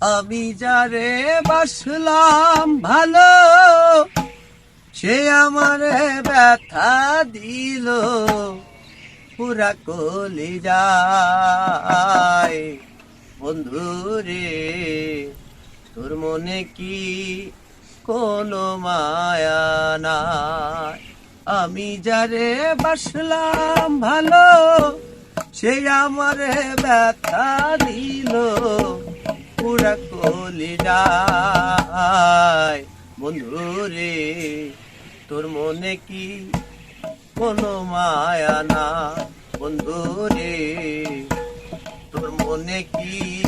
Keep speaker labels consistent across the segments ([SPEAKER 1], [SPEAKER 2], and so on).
[SPEAKER 1] আমি যারে বাসলাম ভালো, সে আমারে ব্যথা দিল। পুরা কলি যায়। বন্ধু রে, তোর মনে কি কোনো মায়া নাই? আমি যারে বাসলাম ভালো, সে আমারে ব্যথা দিল। পুরা কলি যায়। বন্ধু রে, তোর মনে কি কোনো মায়া না? বন্ধু রে, তোর মনে কি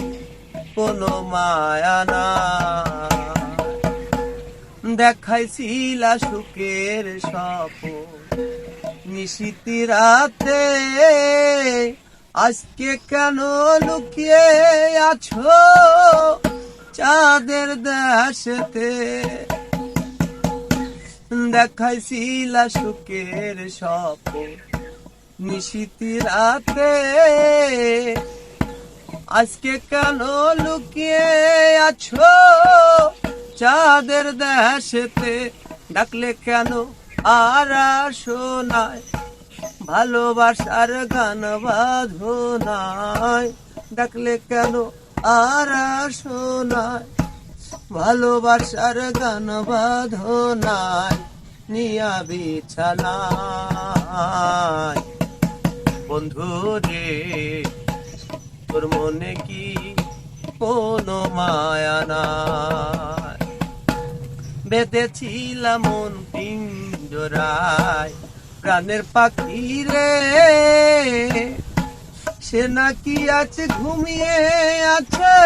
[SPEAKER 1] কোনো মায়া না? দেখাইছিলা সুখের স্বপ্ন নিশিতি রাতে। আজকে কেন লুকিয়ে আছো চাঁদের দেশেতে? দেখাইছিলা সুখের স্বপ্ন নিশিতি রাতে। আজকে কেন লুকিয়ে আছো চাঁদের দেশেতে? ডাকলে কেন আর শোনায় ভালোবাসার গান বাঁধো নাই। ডাকলে কেন আর শোনায় ভালোবাসার গান বাঁধো নাই, নিয়া বিছানায়। বন্ধু রে, তোর মনে কি কোনো মায়া নাই? বেঁধেছিলাম মন পিঞ্জরায়। প্রাণের পাখি রে। সে নাকি আছে ঘুমিয়ে আছে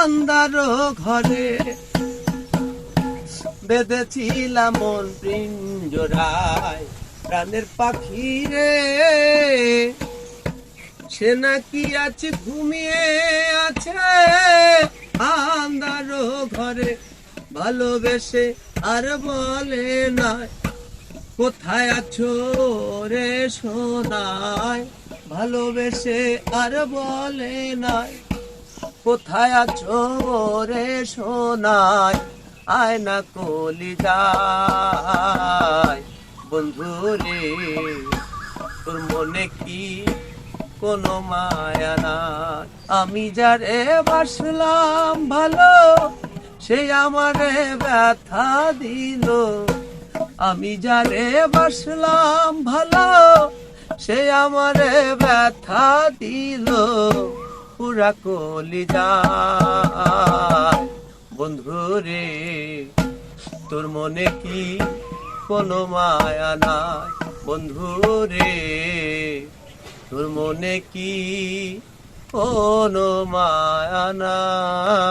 [SPEAKER 1] আন্দার ঘরে। বেঁধেছিলাম মন পিঞ্জরায় প্রাণের পাখি রে। সে নাকি আছে ঘুমিয়ে আছে আন্দার ঘরে। ভালোবেসে আর বলে নাই কোথায় আছো রে সোনায় ভালোবেসে আর বলে নাই। কোথায় আছো রে সোনায় আয় না কলি যায় বন্ধু রে, তোর মনে কি কোনো মায়া নাই? আমি যারে বাসলাম ভালো, সে আমারে ব্যথা দিল। আমি যারে বাসলাম ভালো, সে আমারে ব্যথা দিল। পুরা কলি যায় বন্ধু রে, তোর মনে কি কোনো মায়া নাই? বন্ধু রে, তোর মনে কি কোনো মায়া নাই?